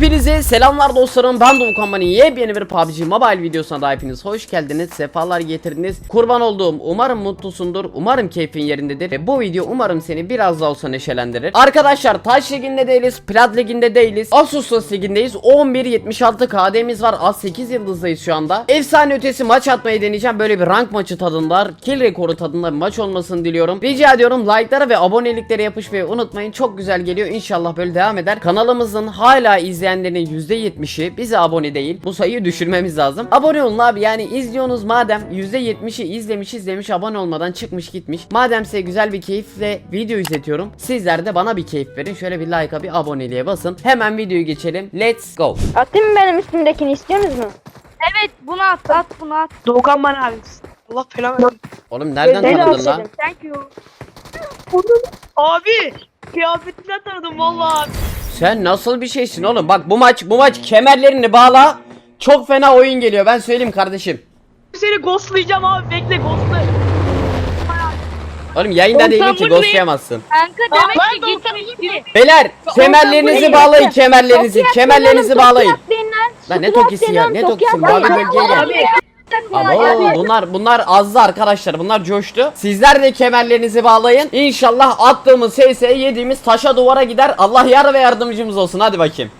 Hepinize selamlar dostlarım. Ben Doğu Kompany yepyeni bir PUBG Mobile videosuna da hepiniz hoş geldiniz. Sefalar getirdiniz. Kurban olduğum umarım mutlusundur. Umarım keyfin yerindedir. Ve bu video umarım seni biraz daha olsa neşelendirir. Arkadaşlar Taş Ligi'nde değiliz Plat Ligi'nde değiliz. Asus'ta Ligi'ndeyiz. 11.76 KD'miz var. Az 8 yıldızdayız şu anda. Efsane ötesi maç atmayı deneyeceğim. Böyle bir rank maçı tadında kill rekoru tadında bir maç olmasını diliyorum. Rica ediyorum like'lara ve aboneliklere yapışmayı unutmayın. Çok güzel geliyor. İnşallah böyle devam eder. Kanalımızın hala izleyenlerin %70'i bize abone değil bu sayıyı düşürmemiz lazım Abone olun abi yani izliyorsunuz madem %70'i izlemiş izlemiş abone olmadan çıkmış gitmiş Madem size güzel bir keyifle video izletiyorum sizler de bana bir keyif verin şöyle bir like'a bir aboneliğe basın Hemen videoyu geçelim let's go Atayım mı benim üstümdekini istiyorsunuz mu? Evet bunu at at bunu at. Doğukan bana abi. Allah fena Oğlum nereden Özel tanıdın lan? Thank you. Abi kıyafetinden tanıdım valla abi. Sen nasıl bir şeysin oğlum? Bak bu maç bu maç kemerlerini bağla. Çok fena oyun geliyor. Ben söyleyeyim kardeşim. Seni ghostlayacağım abi bekle ghostla. Oğlum yayında değilim ki ghostlayamazsın. Kanka demek ben ki de gitmiş gibi. Beyler kemerlerinizi bağlayın kemerlerinizi. Kemerlerinizi bağlayın. Lan. Ne tokisi ya? Ne tokisi? Mavi bölgeye gel. Ama bunlar bunlar azdı arkadaşlar. Bunlar coştu. Sizler de kemerlerinizi bağlayın. İnşallah attığımız SS yediğimiz taşa duvara gider. Allah yar ve yardımcımız olsun. Hadi bakayım.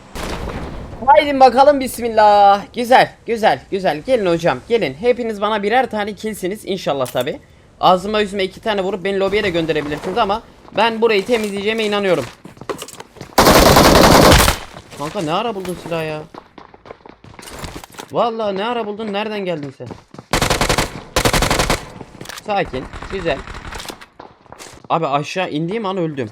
Haydi bakalım bismillah. Güzel, güzel, güzel. Gelin hocam, gelin. Hepiniz bana birer tane kilsiniz inşallah tabi. Ağzıma yüzüme iki tane vurup beni lobiye de gönderebilirsiniz ama ben burayı temizleyeceğime inanıyorum. Kanka ne ara buldun silahı ya? Vallahi ne ara buldun? Nereden geldin sen? Sakin, güzel. Abi aşağı indiğim an öldüm.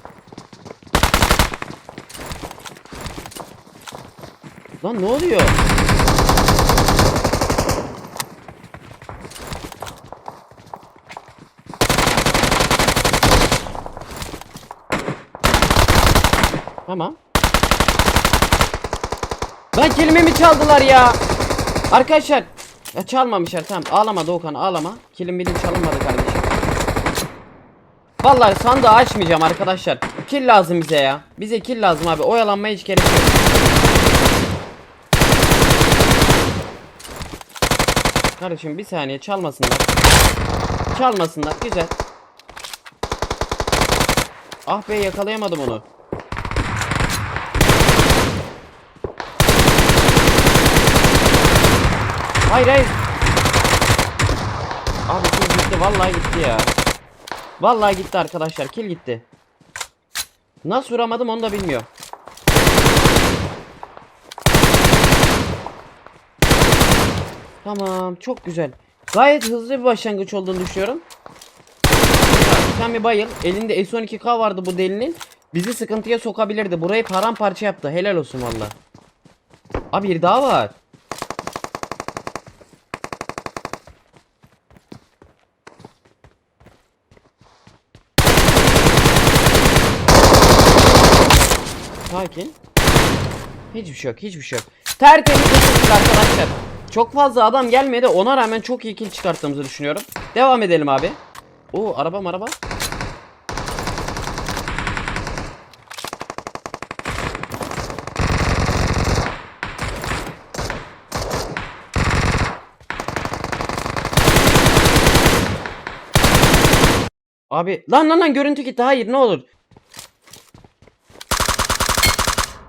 Lan ne oluyor? Tamam. Lan kelimemi çaldılar ya. Arkadaşlar. Ya çalmamışlar tamam. Ağlama Doğukan ağlama. Kilim bilin çalınmadı kardeşim. Vallahi sandığı açmayacağım arkadaşlar. Kill lazım bize ya. Bize kill lazım abi. Oyalanmaya hiç gerek yok. Kardeşim bir saniye çalmasınlar. Çalmasınlar. Güzel. Ah be yakalayamadım onu. Hayır hayır. Abi kill gitti. Vallahi gitti ya. Vallahi gitti arkadaşlar. Kill gitti. Nasıl vuramadım onu da bilmiyorum. Tamam çok güzel. Gayet hızlı bir başlangıç olduğunu düşünüyorum. Sen bir bayıl. Elinde S12K vardı bu delinin. Bizi sıkıntıya sokabilirdi. Burayı paramparça yaptı. Helal olsun valla. Abi bir daha var. Sakin. Hiçbir şey yok, hiçbir şey yok. Tertemiz bir arkadaşlar. Çok fazla adam gelmedi. Ona rağmen çok iyi kill çıkarttığımızı düşünüyorum. Devam edelim abi. Oo araba araba. Abi lan lan lan görüntü gitti. Hayır ne olur.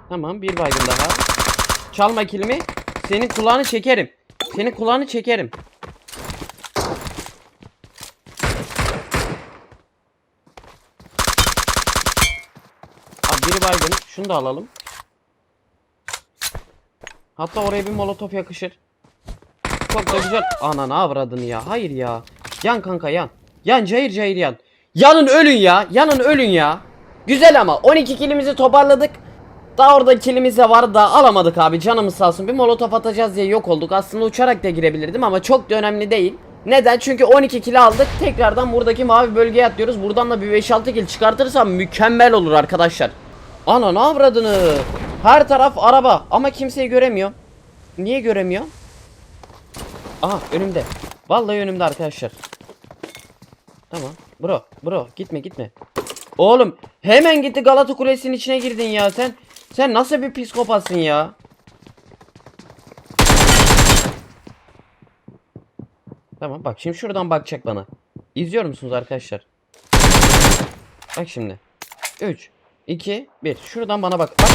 Tamam bir baygın daha. Çalma kilimi. Senin kulağını çekerim. Senin kulağını çekerim. Abi biri baygın. Şunu da alalım. Hatta oraya bir molotof yakışır. Çok da güzel. Ananı avradını ya. Hayır ya. Yan kanka yan. Yan cayır cayır yan. Yanın ölün ya. Yanın ölün ya. Güzel ama 12 kilimizi toparladık. Daha orada kilimiz de var da alamadık abi canımız sağ olsun. Bir molotof atacağız diye yok olduk. Aslında uçarak da girebilirdim ama çok da önemli değil. Neden? Çünkü 12 kilo aldık. Tekrardan buradaki mavi bölgeye atlıyoruz. Buradan da bir 5-6 kill çıkartırsam mükemmel olur arkadaşlar. Ana ne avradını. Her taraf araba ama kimseyi göremiyor. Niye göremiyor? Aha önümde. Vallahi önümde arkadaşlar. Tamam. Bro, bro gitme gitme. Oğlum hemen gitti Galata Kulesi'nin içine girdin ya sen. Sen nasıl bir psikopatsın ya? Tamam bak şimdi şuradan bakacak bana. İzliyor musunuz arkadaşlar? Bak şimdi. 3, 2, 1. Şuradan bana bak. bak.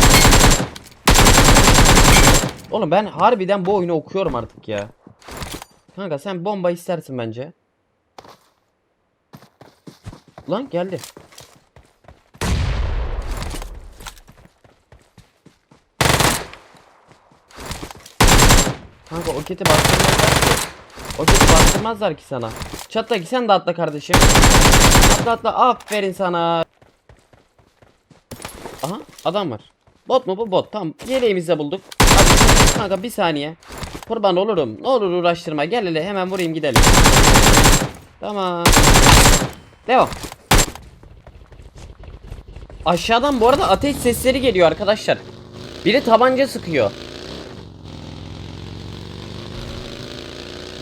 Oğlum ben harbiden bu oyunu okuyorum artık ya. Kanka sen bomba istersin bence. Lan geldi. Kanka o kiti bastırmazlar ki. O kiti bastırmazlar ki sana. Çatla ki sen de atla kardeşim. Atla atla aferin sana. Aha adam var. Bot mu bu bot tamam yeleğimizi bulduk. Kanka bir saniye. Kurban olurum. Ne olur uğraştırma. Gel hele hemen vurayım gidelim. Tamam. Devam. Aşağıdan bu arada ateş sesleri geliyor arkadaşlar. Biri tabanca sıkıyor.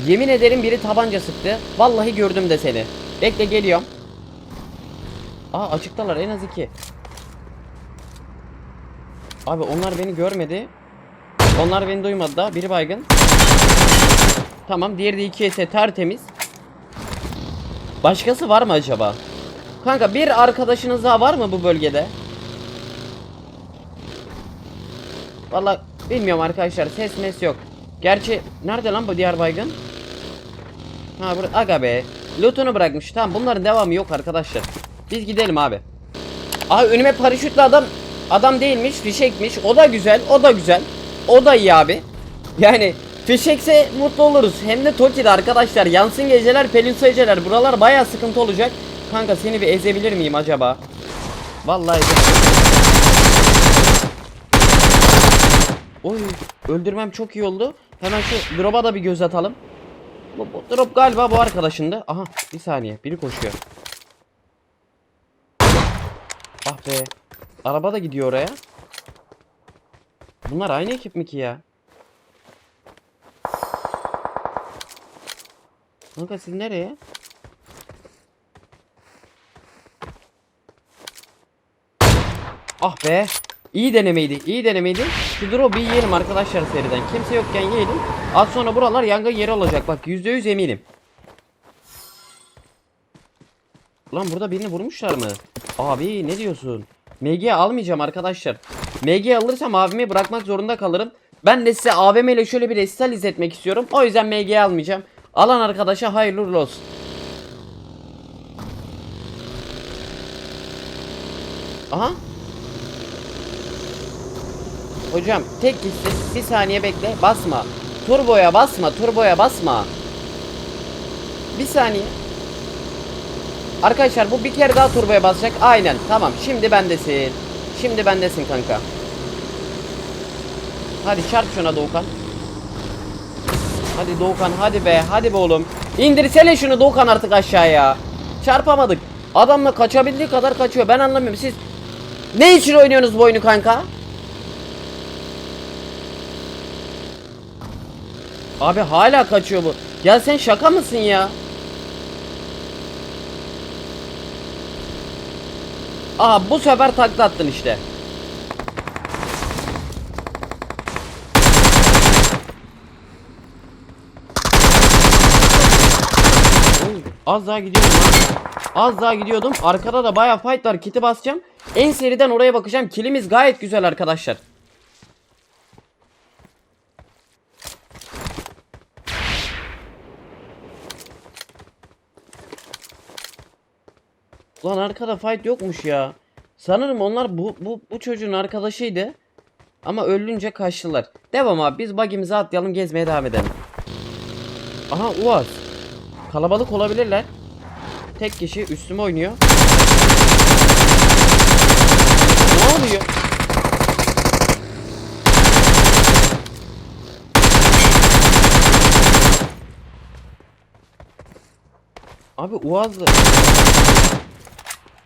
Yemin ederim biri tabanca sıktı. Vallahi gördüm de seni. Bekle geliyorum. Aa açıktalar en az iki. Abi onlar beni görmedi. Onlar beni duymadı da. Biri baygın. Tamam diğeri de 2 ise tertemiz. Başkası var mı acaba? Kanka bir arkadaşınız daha var mı bu bölgede? Vallahi bilmiyorum arkadaşlar ses mes yok. Gerçi nerede lan bu diğer baygın? Ha burada aga be. Loot'unu bırakmış. Tamam bunların devamı yok arkadaşlar. Biz gidelim abi. Abi önüme paraşütle adam adam değilmiş, fişekmiş. O da güzel, o da güzel. O da iyi abi. Yani fişekse mutlu oluruz. Hem de Toki'de arkadaşlar. Yansın geceler, pelin geceler. Buralar baya sıkıntı olacak. Kanka seni bir ezebilir miyim acaba? Vallahi. Oy öldürmem çok iyi oldu. Hemen şu drop'a da bir göz atalım. Bu, bu drop galiba bu arkadaşındı. Aha bir saniye biri koşuyor. Ah be. Araba da gidiyor oraya. Bunlar aynı ekip mi ki ya? Kanka siz nereye? Ah be. İyi denemeydi. iyi denemeydi. Şu drop'u yiyelim arkadaşlar seriden. Kimse yokken yiyelim. Az sonra buralar yangın yeri olacak. Bak %100 eminim. Ulan burada birini vurmuşlar mı? Abi ne diyorsun? MG almayacağım arkadaşlar. MG alırsam abimi bırakmak zorunda kalırım. Ben de size AVM ile şöyle bir resital izletmek istiyorum. O yüzden MG almayacağım. Alan arkadaşa hayırlı uğurlu olsun. Aha. Hocam tek gitsin. Bir saniye bekle. Basma. Turboya basma. Turboya basma. Bir saniye. Arkadaşlar bu bir kere daha turboya basacak. Aynen. Tamam. Şimdi bendesin. Şimdi bendesin kanka. Hadi çarp şuna Doğukan. Hadi Doğukan hadi be. Hadi be oğlum. İndirsene şunu Doğukan artık aşağıya. Çarpamadık. Adamla kaçabildiği kadar kaçıyor. Ben anlamıyorum. Siz ne için oynuyorsunuz bu oyunu kanka? Abi hala kaçıyor bu. Ya sen şaka mısın ya? Aha bu sefer takla attın işte. Az daha gidiyordum. Az daha gidiyordum. Arkada da bayağı fight var. Kiti basacağım. En seriden oraya bakacağım. Kilimiz gayet güzel arkadaşlar. Lan arkada fight yokmuş ya. Sanırım onlar bu, bu, bu çocuğun arkadaşıydı. Ama ölünce kaçtılar. Devam abi biz bagimizi atlayalım gezmeye devam edelim. Aha Uaz. Kalabalık olabilirler. Tek kişi üstüme oynuyor. Ne oluyor? Abi Uaz'lı.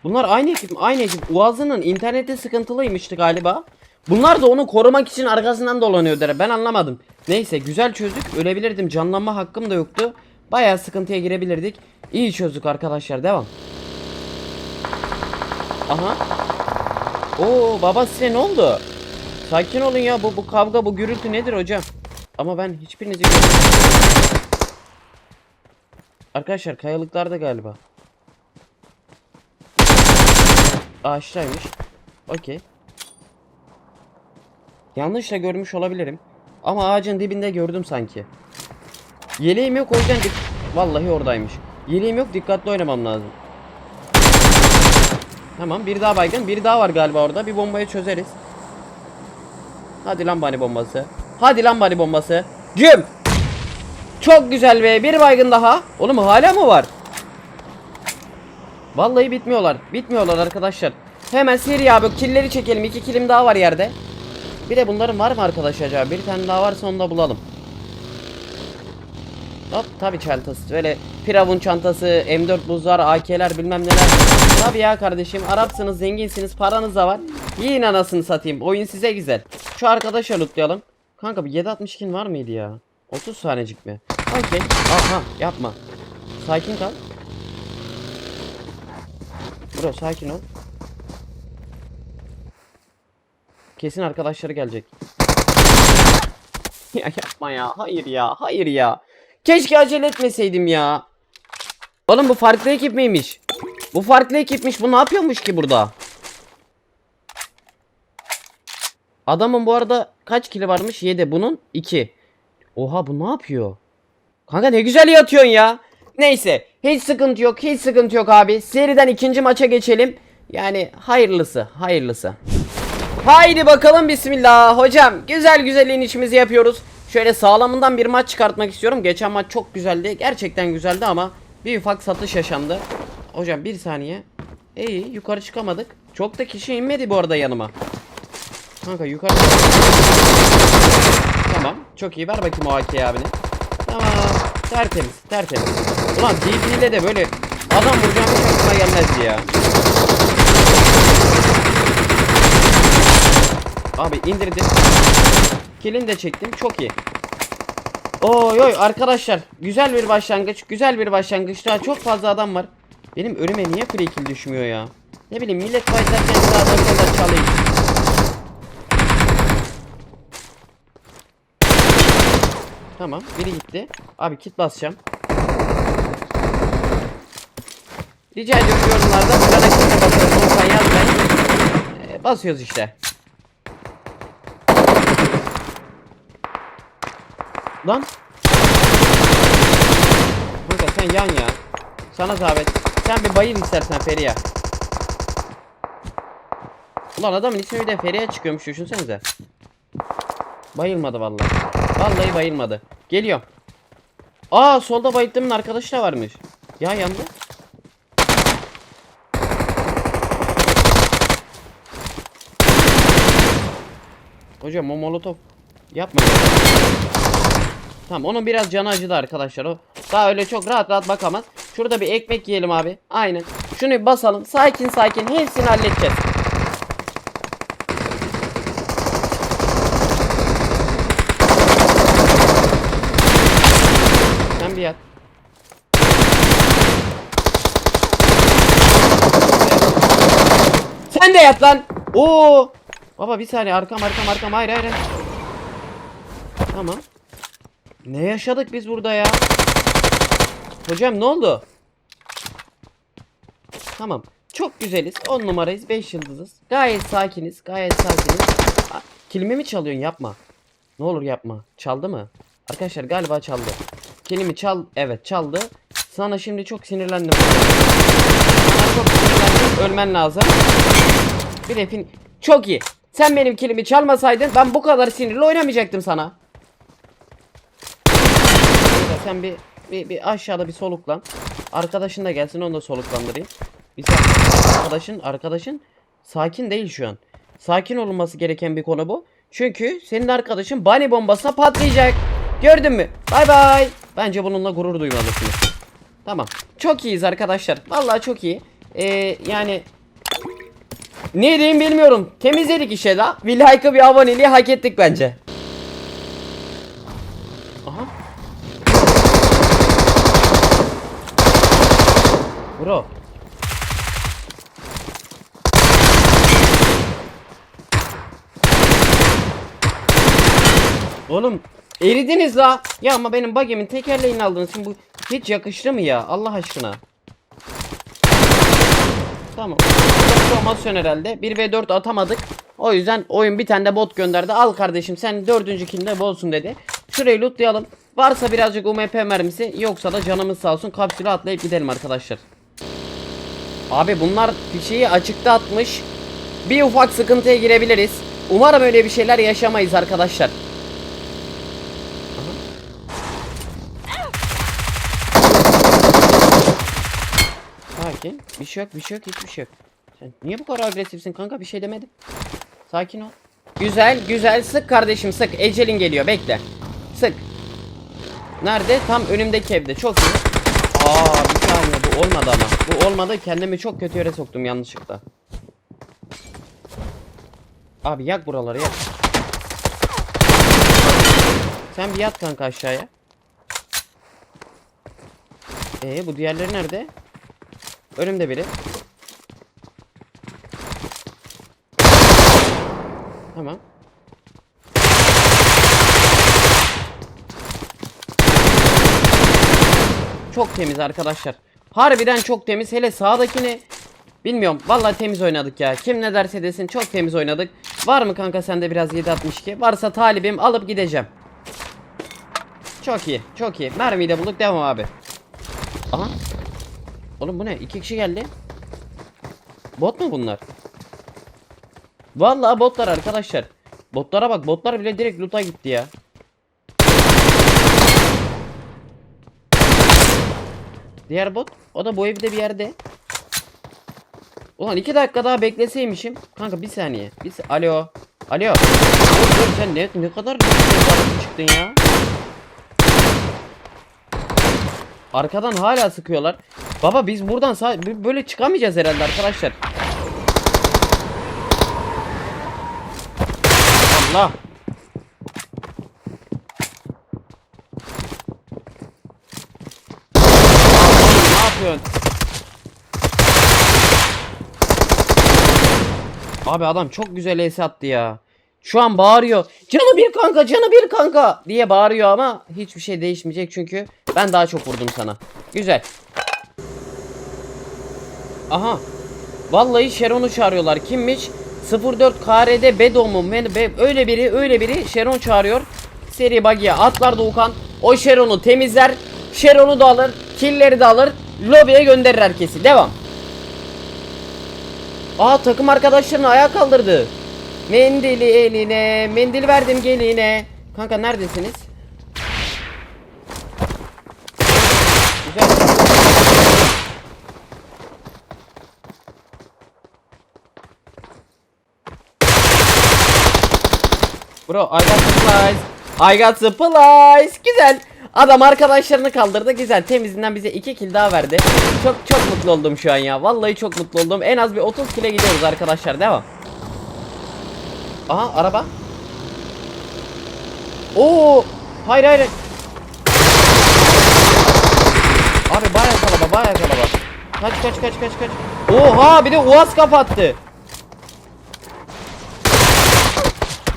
Bunlar aynı ekip mi? Aynı ekip. Uaz'ının internette sıkıntılıymıştı galiba. Bunlar da onu korumak için arkasından dolanıyordu. Ben anlamadım. Neyse güzel çözdük. Ölebilirdim. Canlanma hakkım da yoktu. Bayağı sıkıntıya girebilirdik. İyi çözdük arkadaşlar. Devam. Aha. Oo baba size ne oldu? Sakin olun ya. Bu, bu kavga bu gürültü nedir hocam? Ama ben hiçbirinizi görmedim. Arkadaşlar kayalıklarda galiba. Ağaçtaymış. Okey. Yanlışla görmüş olabilirim. Ama ağacın dibinde gördüm sanki. Yeleğim yok o yüzden Vallahi oradaymış. Yeleğim yok dikkatli oynamam lazım. Tamam bir daha baygın. Bir daha var galiba orada. Bir bombayı çözeriz. Hadi lan bani bombası. Hadi lan bani bombası. Güm. Çok güzel be. Bir baygın daha. Oğlum hala mı var? Vallahi bitmiyorlar. Bitmiyorlar arkadaşlar. Hemen seri abi killeri çekelim. İki kilim daha var yerde. Bir de bunların var mı arkadaş acaba? Bir tane daha varsa onu da bulalım. Hop tabi çantası. Böyle Firavun çantası, M4 buzlar, AK'ler bilmem neler. Tabi ya kardeşim Arapsınız, zenginsiniz, paranız da var. Yiyin anasını satayım. Oyun size güzel. Şu arkadaşa lootlayalım. Kanka bir 762'in var mıydı ya? 30 tanecik mi? Okey. Aha yapma. Sakin kal. Bro sakin ol. Kesin arkadaşları gelecek. ya yapma ya. Hayır ya. Hayır ya. Keşke acele etmeseydim ya. Oğlum bu farklı ekip miymiş? Bu farklı ekipmiş. Bu ne yapıyormuş ki burada? Adamın bu arada kaç kili varmış? 7. Bunun 2. Oha bu ne yapıyor? Kanka ne güzel yatıyorsun ya. Neyse hiç sıkıntı yok hiç sıkıntı yok abi. Seriden ikinci maça geçelim. Yani hayırlısı hayırlısı. Haydi bakalım bismillah. Hocam güzel güzel inişimizi yapıyoruz. Şöyle sağlamından bir maç çıkartmak istiyorum. Geçen maç çok güzeldi. Gerçekten güzeldi ama bir ufak satış yaşandı. Hocam bir saniye. İyi yukarı çıkamadık. Çok da kişi inmedi bu arada yanıma. Kanka yukarı Tamam. Çok iyi. Ver bakayım o AK abine. Tamam. Tertemiz. Tertemiz. Ulan DP ile de böyle adam vuracağım hiç aklıma gelmezdi ya. Abi indirdim. Kilini de çektim. Çok iyi. Oy oy arkadaşlar. Güzel bir başlangıç. Güzel bir başlangıç. Daha çok fazla adam var. Benim önüme niye free kill düşmüyor ya? Ne bileyim millet fightlarken sağdan soldan çalayım. Tamam biri gitti. Abi kit basacağım. Rica ediyorum yorumlarda sırada kite basıyoruz. Lütfen yazmayın. Ee, basıyoruz işte. Lan. Kanka sen yan ya. Sana zahmet. Sen bir bayıl istersen Feriha. Ulan adamın ismi bir de Feriha çıkıyormuş düşünsenize. Bayılmadı vallahi. Vallahi bayılmadı. Geliyor. Aa solda bayıldığımın arkadaşı da varmış. Ya yandı. Hocam o molotof yapma. Tamam onun biraz canı acıdı arkadaşlar o. Daha öyle çok rahat rahat bakamaz. Şurada bir ekmek yiyelim abi. Aynen. Şunu basalım. Sakin sakin hepsini halledeceğiz. Sen bir yat. Sen de yat lan. Oo. Baba bir saniye arkam arkam arkam hayır hayır. Tamam. Ne yaşadık biz burada ya? Hocam ne oldu? Tamam. Çok güzeliz. 10 numarayız. 5 yıldızız. Gayet sakiniz. Gayet sakiniz. Kilimi mi çalıyorsun? Yapma. Ne olur yapma. Çaldı mı? Arkadaşlar galiba çaldı. Kilimi çal. Evet çaldı. Sana şimdi çok sinirlendim. Çok sinirlendim. Ölmen lazım. Bir de fin... Çok iyi. Sen benim kilimi çalmasaydın ben bu kadar sinirli oynamayacaktım sana. Sen bir, bir, bir aşağıda bir soluklan. Arkadaşın da gelsin onu da soluklandırayım. Bir. Arkadaşın, arkadaşın sakin değil şu an. Sakin olunması gereken bir konu bu. Çünkü senin arkadaşın bunny bombasına patlayacak. Gördün mü? Bay bay. Bence bununla gurur duymalısınız. Tamam. Çok iyiyiz arkadaşlar. Vallahi çok iyi. Ee, yani ne diyeyim bilmiyorum. Temizledik işe la. Bir like'ı bir aboneliği hak ettik bence. Aha. Bro. Oğlum Eridiniz la. Ya ama benim bagemin tekerleğini aldınız. Şimdi bu hiç yakıştı mı ya? Allah aşkına. Tamam. Promosyon herhalde. 1v4 atamadık. O yüzden oyun bir tane de bot gönderdi. Al kardeşim sen dördüncü kilinde bolsun dedi. Şurayı lootlayalım. Varsa birazcık UMP mermisi yoksa da canımız sağ olsun kapsüle atlayıp gidelim arkadaşlar. Abi bunlar fişeyi açıkta atmış. Bir ufak sıkıntıya girebiliriz. Umarım öyle bir şeyler yaşamayız arkadaşlar. Sakin. Bir şey yok, bir şey yok, hiçbir şey yok. Sen niye bu kadar agresifsin kanka? Bir şey demedim. Sakin ol. Güzel, güzel. Sık kardeşim, sık. Ecelin geliyor. Bekle. Sık. Nerede? Tam önümdeki evde. Çok iyi. Aa, bir saniye. Bu olmadı ama. Bu olmadı. Kendimi çok kötü yere soktum yanlışlıkla. Abi yak buraları yak. Sen bir yat kanka aşağıya. Ee bu diğerleri nerede? Önümde biri. Tamam. Çok temiz arkadaşlar. Harbiden çok temiz. Hele sağdakini bilmiyorum. Vallahi temiz oynadık ya. Kim ne derse desin çok temiz oynadık. Var mı kanka sende biraz 762? Varsa talibim alıp gideceğim. Çok iyi. Çok iyi. Mermiyi de bulduk. Devam abi. Aha. Oğlum bu ne? İki kişi geldi. Bot mu bunlar? Vallahi botlar arkadaşlar. Botlara bak. Botlar bile direkt loot'a gitti ya. Diğer bot. O da bu evde bir yerde. Ulan iki dakika daha bekleseymişim. Kanka bir saniye. Bir sa- Alo. Alo. Oğlum sen ne, ne kadar çıktın ya. Arkadan hala sıkıyorlar. Baba biz buradan böyle çıkamayacağız herhalde arkadaşlar. Allah. Ne yapıyorsun? Abi adam çok güzel es attı ya. Şu an bağırıyor. Canı bir kanka, canı bir kanka diye bağırıyor ama hiçbir şey değişmeyecek çünkü ben daha çok vurdum sana. Güzel. Aha. Vallahi Sharon'u çağırıyorlar. Kimmiş? 04 KRD Bedo mu? Öyle biri, öyle biri Sharon çağırıyor. Seri bagiye atlar Doğukan. O Sharon'u temizler. Sharon'u da alır. Killleri de alır. Lobiye gönderir herkesi. Devam. Aa takım arkadaşlarını ayağa kaldırdı. Mendili eline, mendil verdim geline. Kanka neredesiniz? Bro, I got supplies. I got supplies. Güzel. Adam arkadaşlarını kaldırdı. Güzel. Temizinden bize 2 kill daha verdi. Çok çok mutlu oldum şu an ya. Vallahi çok mutlu oldum. En az bir 30 kill'e gidiyoruz arkadaşlar. Devam. Aha araba. Oo! Hayır hayır. Abi bayağı kalaba bayağı kalaba. Kaç kaç kaç kaç kaç. Oha bir de uaz kapattı.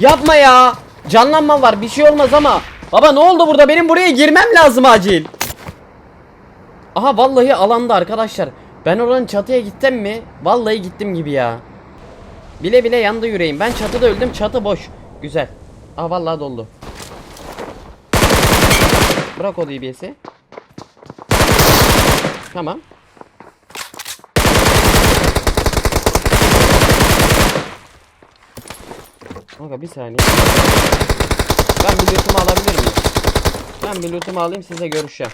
Yapma ya. Canlanma var bir şey olmaz ama. Baba ne oldu burada benim buraya girmem lazım acil. Aha vallahi alanda arkadaşlar. Ben oranın çatıya gittim mi? Vallahi gittim gibi ya. Bile bile yandı yüreğim. Ben çatıda öldüm. Çatı boş. Güzel. Aa vallahi doldu. Bırak o DBS'i. Tamam. Kanka bir saniye. Ben bir lootumu alabilir miyim? Ben bir lootumu alayım size görüşeceğim.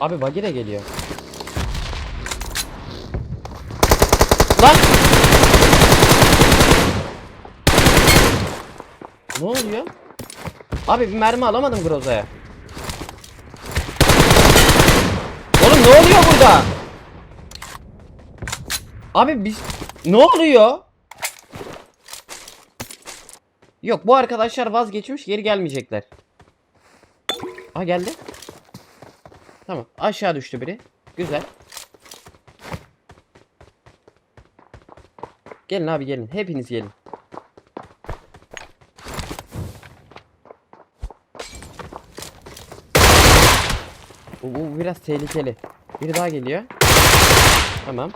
Abi buggy de geliyor. Lan! Ne oluyor? Abi bir mermi alamadım Groza'ya. Oğlum ne oluyor burada? Abi biz ne oluyor? Yok bu arkadaşlar vazgeçmiş geri gelmeyecekler. Ha geldi. Tamam aşağı düştü biri. Güzel. Gelin abi gelin. Hepiniz gelin. Bu, biraz tehlikeli. Biri daha geliyor. Tamam.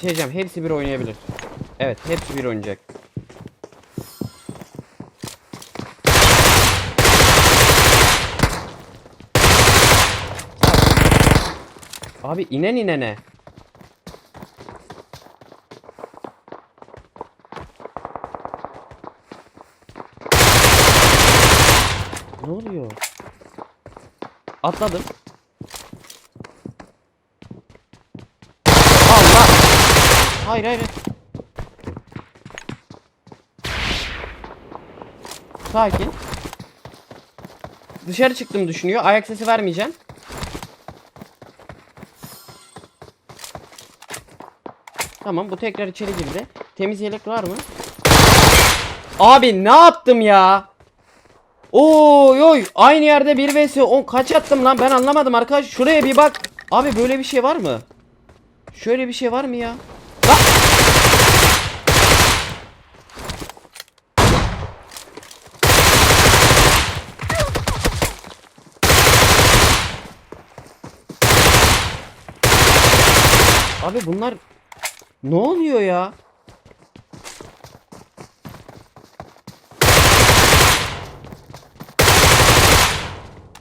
Şey hepsi bir oynayabilir. Evet, hepsi bir oynayacak. Abi inen inene. Ne oluyor? Atladım. Allah! Hayır hayır. Sakin. Dışarı çıktım düşünüyor. Ayak sesi vermeyeceğim. Tamam bu tekrar içeri girdi. Temiz yelek var mı? Abi ne yaptım ya? Oy oy aynı yerde 1 vs 10 kaç attım lan ben anlamadım arkadaş şuraya bir bak. Abi böyle bir şey var mı? Şöyle bir şey var mı ya? Bak. Abi bunlar ne oluyor ya?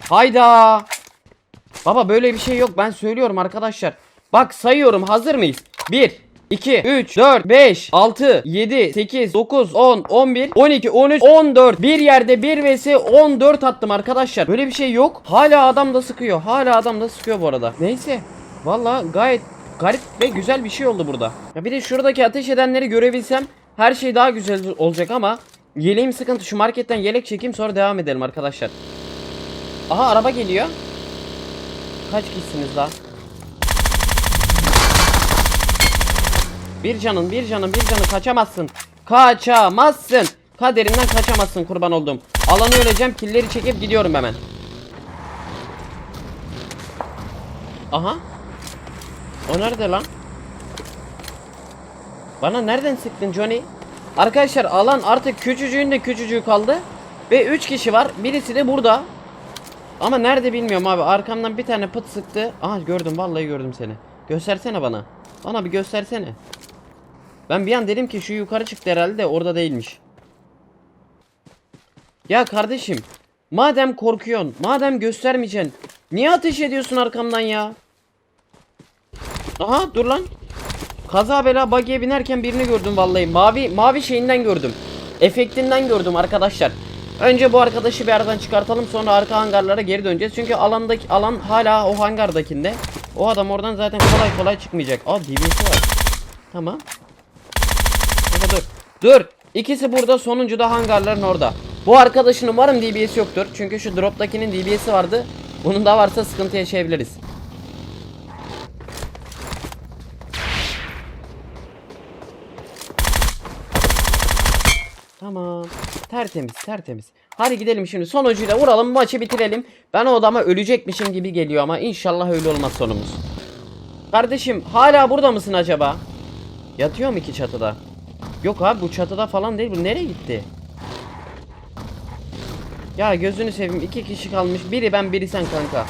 Hayda. Baba böyle bir şey yok. Ben söylüyorum arkadaşlar. Bak sayıyorum. Hazır mıyız? 1 2 3 4 5 6 7 8 9 10 11 12 13 14 bir yerde 1 vs 14 attım arkadaşlar. Böyle bir şey yok. Hala adam da sıkıyor. Hala adam da sıkıyor bu arada. Neyse. Valla gayet garip ve güzel bir şey oldu burada. Ya bir de şuradaki ateş edenleri görebilsem her şey daha güzel olacak ama yeleğim sıkıntı. Şu marketten yelek çekeyim sonra devam edelim arkadaşlar. Aha araba geliyor. Kaç kişisiniz daha? Bir canın, bir canın, bir canın kaçamazsın. Kaçamazsın. Kaderinden kaçamazsın kurban oldum. Alanı öleceğim, killeri çekip gidiyorum hemen. Aha. O nerede lan? Bana nereden sıktın Johnny? Arkadaşlar alan artık küçücüğün de küçücüğü kaldı. Ve 3 kişi var. Birisi de burada. Ama nerede bilmiyorum abi. Arkamdan bir tane pıt sıktı. Aha gördüm vallahi gördüm seni. Göstersene bana. Bana bir göstersene. Ben bir an dedim ki şu yukarı çıktı herhalde de orada değilmiş. Ya kardeşim. Madem korkuyorsun. Madem göstermeyeceksin. Niye ateş ediyorsun arkamdan ya? Aha dur lan. Kaza bela buggy'e binerken birini gördüm vallahi. Mavi mavi şeyinden gördüm. Efektinden gördüm arkadaşlar. Önce bu arkadaşı bir aradan çıkartalım sonra arka hangarlara geri döneceğiz. Çünkü alandaki alan hala o hangardakinde. O adam oradan zaten kolay kolay çıkmayacak. Aa DB'si var. Tamam. Kanka dur. Dur. İkisi burada sonuncu da hangarların orada. Bu arkadaşın umarım DBS yoktur. Çünkü şu drop'takinin DBS'i vardı. Bunun da varsa sıkıntı yaşayabiliriz. Tamam. Tertemiz tertemiz. Hadi gidelim şimdi sonucuyla vuralım maçı bitirelim. Ben o adama ölecekmişim gibi geliyor ama inşallah öyle olmaz sonumuz. Kardeşim hala burada mısın acaba? Yatıyor mu ki çatıda? Yok abi bu çatıda falan değil bu nereye gitti? Ya gözünü seveyim iki kişi kalmış biri ben biri sen kanka.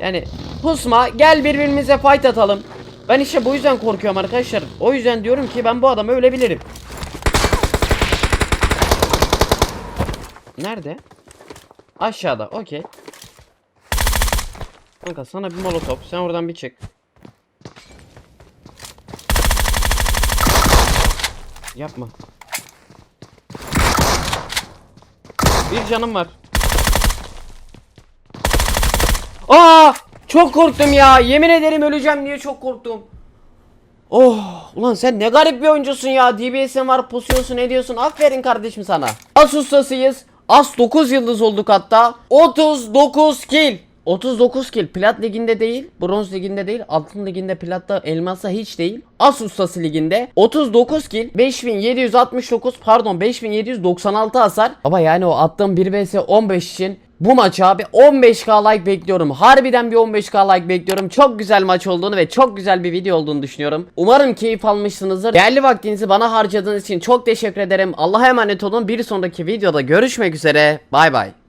Yani pusma gel birbirimize fight atalım. Ben işte bu yüzden korkuyorum arkadaşlar. O yüzden diyorum ki ben bu adamı ölebilirim. Nerede? Aşağıda. Okey. Kanka sana bir molotof. Sen oradan bir çık. Yapma. Bir canım var. Aa! Çok korktum ya. Yemin ederim öleceğim diye çok korktum. Oh! Ulan sen ne garip bir oyuncusun ya. DBS'in var, pusuyorsun, ediyorsun. Aferin kardeşim sana. As ustasıyız. As 9 yıldız olduk hatta. 39 kill. 39 kill. Plat liginde değil, bronz liginde değil, altın liginde, platta, elmasa hiç değil. As ustası liginde 39 kill, 5769 pardon 5796 hasar. Baba yani o attığım 1 vs 15 için Bu maça bir 15k like bekliyorum. Harbiden bir 15k like bekliyorum. Çok güzel maç olduğunu ve çok güzel bir video olduğunu düşünüyorum. Umarım keyif almışsınızdır. Değerli vaktinizi bana harcadığınız için çok teşekkür ederim. Allah'a emanet olun. Bir sonraki videoda görüşmek üzere. Bay bay.